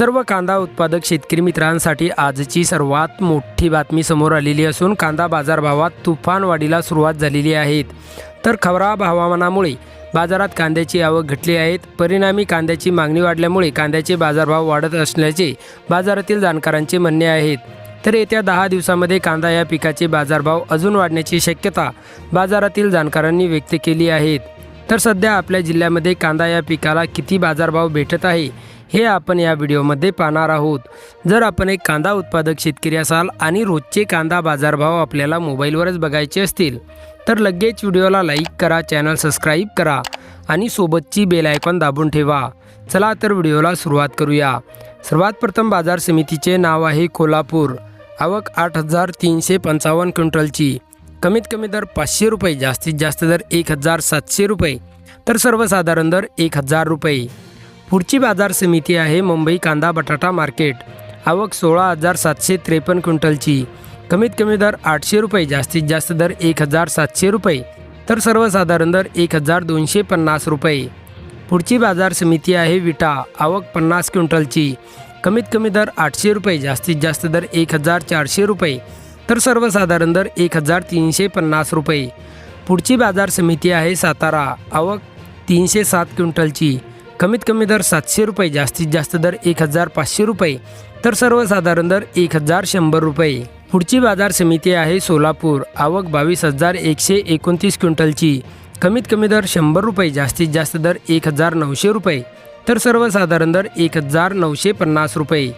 सर्व कांदा उत्पादक शेतकरी मित्रांसाठी आजची सर्वात मोठी बातमी समोर आलेली असून कांदा बाजारभावात तुफान वाढीला सुरुवात झालेली आहे. तर खराब हवामानामुळे बाजारात कांद्याची आवक घटली आहेत परिणामी कांद्याची मागणी वाढल्यामुळे कांद्याचे बाजारभाव वाढत असल्याचे बाजारातील जाणकारांचे म्हणणे आहेत तर येत्या दहा दिवसामध्ये कांदा या पिकाचे बाजारभाव अजून वाढण्याची शक्यता बाजारातील जाणकारांनी व्यक्त केली आहेत तर सध्या आपल्या जिल्ह्यामध्ये कांदा या पिकाला किती बाजारभाव भेटत आहे? हे आपण या व्हिडिओमध्ये पाहणार आहोत. जर आपण एक कांदा उत्पादक शेतकरी असाल आणि रोजचे कांदा बाजारभाव आपल्याला मोबाईलवरच बघायचे असतील तर लगेच व्हिडिओला लाईक करा चॅनल सबस्क्राईब करा आणि सोबतची बेल आयकॉन दाबून ठेवा. चला तर व्हिडिओला सुरुवात करूया. सर्वात प्रथम बाजार समितीचे नाव आहे कोल्हापूर. आवक आठ हजार तीनशे पंचावन्न क्विंटलची. कमीत कमी दर पाचशे रुपये जास्तीत जास्त दर एक हजार सातशे रुपये तर सर्वसाधारण दर एक हजार रुपये. पुढची बाजार समिती आहे मुंबई कांदा बटाटा मार्केट. आवक सोळा हजार सातशे त्रेपन्न क्विंटलची. कमीत कमी दर आठशे रुपये जास्तीत जास्त दर एक हजार सातशे रुपये. तर सर्वसाधारण दर एक हजार दोनशे पन्नास रुपये. पुढची बाजार समिती आहे विटा आवक पन्नास क्विंटलची. कमीत कमी दर आठशे रुपये जास्तीत जास्त दर एक हजार चारशे रुपये. तर सर्वसाधारण दर एक हजार तीनशे पन्नास रुपये. पुढची बाजार समिती आहे सातारा आवक तीनशे सात क्विंटलची. कमीत कमी दर सातशे रुपये जास्तीत जास्त दर एक हजार पाचशे रुपये. तर सर्वसाधारण दर एक हजार शंभर रुपये. पुढची बाजार समिती आहे सोलापूर. आवक बावीस हजार एकशे एकोणतीस क्विंटलची. कमीत कमी दर शंभर रुपये जास्तीत जास्त दर एक हजार नऊशे रुपये. तर सर्वसाधारण दर एक हजार नऊशे पन्नास रुपये.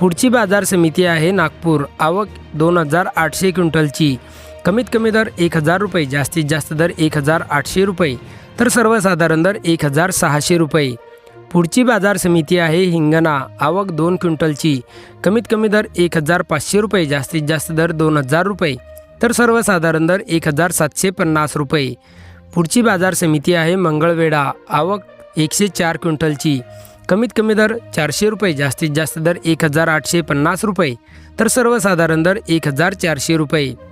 पुढची बाजार समिती आहे नागपूर. आवक दोन हजार आठशे क्विंटलची. कमीत कमी दर एक हजार रुपये जास्तीत जास्त दर एक हजार आठशे रुपये. तर सर्वसाधारण दर एक हजार सहाशे रुपये. पुढची बाजार समिती आहे हिंगणा. आवक दोन क्विंटलची. कमीत कमी दर एक हजार पाचशे रुपये. जास्तीत जास्त दर दोन हजार रुपये. तर सर्वसाधारण दर एक हजार सातशे पन्नास रुपये. पुढची बाजार समिती आहे मंगळवेढा. आवक एकशे चार क्विंटलची. कमीत कमी दर चारशे रुपये. जास्तीत जास्त दर एक हजार आठशे पन्नास रुपये. तर सर्वसाधारण दर एक हजार चारशे रुपये.